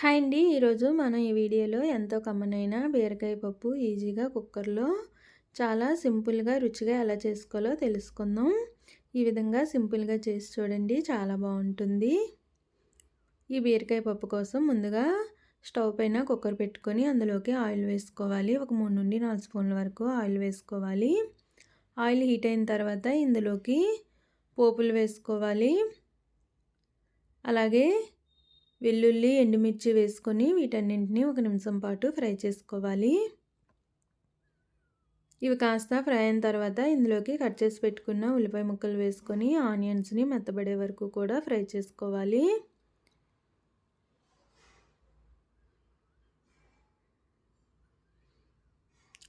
Hi అండి. ఈరోజు మనం ఈ వీడియోలో ఎంతో కమ్మనైన బీరకాయ పప్పు ఈజీగా కుక్కర్లో చాలా సింపుల్గా రుచిగా ఎలా చేసుకోవాలో తెలుసుకుందాం. ఈ విధంగా సింపుల్గా చేసి చూడండి చాలా బాగుంటుంది. ఈ బీరకాయ పప్పు కోసం ముందుగా స్టవ్ పైన కుక్కర్ పెట్టుకొని అందులోకి ఆయిల్ వేసుకోవాలి. ఒక మూడు నుండి నాలుగు స్పూన్ల వరకు ఆయిల్ వేసుకోవాలి. ఆయిల్ హీట్ అయిన తర్వాత ఇందులోకి పోపులు వేసుకోవాలి. అలాగే వెల్లుల్లి ఎండుమిర్చి వేసుకొని వీటన్నింటినీ ఒక నిమిషం పాటు ఫ్రై చేసుకోవాలి. ఇవి కాస్త ఫ్రై అయిన తర్వాత ఇందులోకి కట్ చేసి పెట్టుకున్న ఉల్లిపాయ ముక్కలు వేసుకొని ఆనియన్స్ని మెత్తబడే వరకు కూడా ఫ్రై చేసుకోవాలి.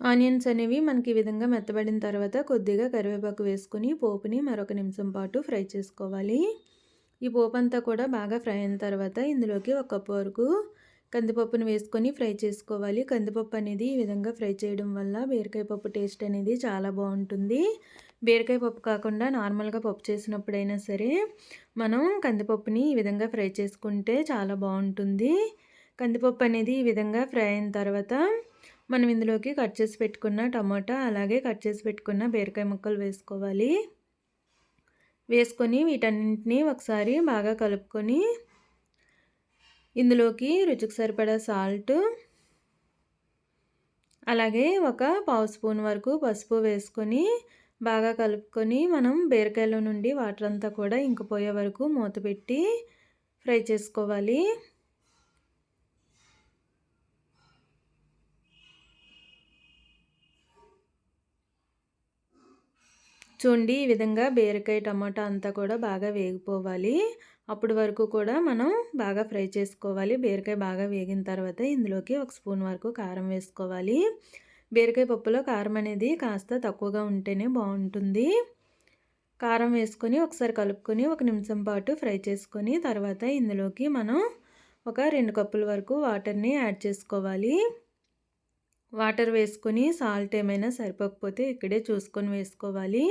ఆనియన్స్ అనేవి మనకి ఈ విధంగా మెత్తబడిన తర్వాత కొద్దిగా కరివేపాకు వేసుకొని పోపుని మరొక నిమిషం పాటు ఫ్రై చేసుకోవాలి. ఈ పోపు అంతా కూడా బాగా ఫ్రై అయిన తర్వాత ఇందులోకి ఒక కప్పు వరకు కందిపప్పును వేసుకొని ఫ్రై చేసుకోవాలి. కందిపప్పు అనేది ఈ విధంగా ఫ్రై చేయడం వల్ల బీరకాయ పప్పు టేస్ట్ అనేది చాలా బాగుంటుంది. బీరకాయ పప్పు కాకుండా నార్మల్గా పప్పు చేసినప్పుడైనా సరే మనం కందిపప్పుని ఈ విధంగా ఫ్రై చేసుకుంటే చాలా బాగుంటుంది. కందిపప్పు అనేది ఈ విధంగా ఫ్రై అయిన తర్వాత మనం ఇందులోకి కట్ చేసి పెట్టుకున్న టమాటా అలాగే కట్ చేసి పెట్టుకున్న బీరకాయ ముక్కలు వేసుకోవాలి. వేసుకొని వీటన్నింటినీ ఒకసారి బాగా కలుపుకొని ఇందులోకి రుచికి సరిపడా సాల్ట్ అలాగే ఒక పావు స్పూన్ వరకు పసుపు వేసుకొని బాగా కలుపుకొని మనం బీరకాయలో నుండి వాటర్ అంతా కూడా ఇంకిపోయే వరకు మూత పెట్టి ఫ్రై చేసుకోవాలి. చూడండి ఈ విధంగా బీరకాయ టమాటా అంతా కూడా బాగా వేగిపోవాలి. అప్పటి వరకు కూడా మనం బాగా ఫ్రై చేసుకోవాలి. బీరకాయ బాగా వేగిన తర్వాత ఇందులోకి ఒక స్పూన్ వరకు కారం వేసుకోవాలి. బీరకాయ పప్పులో కారం అనేది కాస్త తక్కువగా ఉంటేనే బాగుంటుంది. కారం వేసుకొని ఒకసారి కలుపుకొని ఒక నిమిషం పాటు ఫ్రై చేసుకొని తర్వాత ఇందులోకి మనం ఒక రెండు కప్పుల వరకు వాటర్ని యాడ్ చేసుకోవాలి. వాటర్ వేసుకొని సాల్ట్ ఏమైనా సరిపోకపోతే ఇక్కడే చూసుకొని వేసుకోవాలి.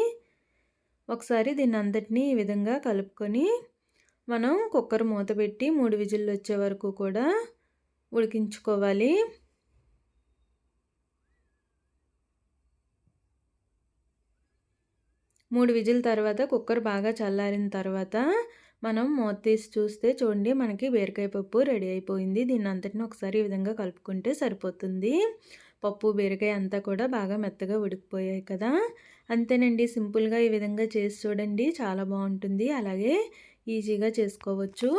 ఒకసారి దీన్ని అంతటినీ ఈ విధంగా కలుపుకొని మనం కుక్కర్ మూత పెట్టి మూడు విజిల్లు వచ్చే వరకు కూడా ఉడికించుకోవాలి. మూడు విజిల్ తర్వాత కుక్కర్ బాగా చల్లారిన తర్వాత మనం మూత తీసి చూస్తే చూడండి మనకి బీరకాయ పప్పు రెడీ అయిపోయింది. దీన్ని అంతటిని ఒకసారి ఈ విధంగా కలుపుకుంటే సరిపోతుంది. పప్పు బీరకాయ అంతా కూడా బాగా మెత్తగా ఉడికిపోయాయి కదా. అంతేనండి. సింపుల్గా ఈ విధంగా చేసి చూడండి. చాలా బాగుంటుంది. అలాగే ఈజీగా చేసుకోవచ్చు.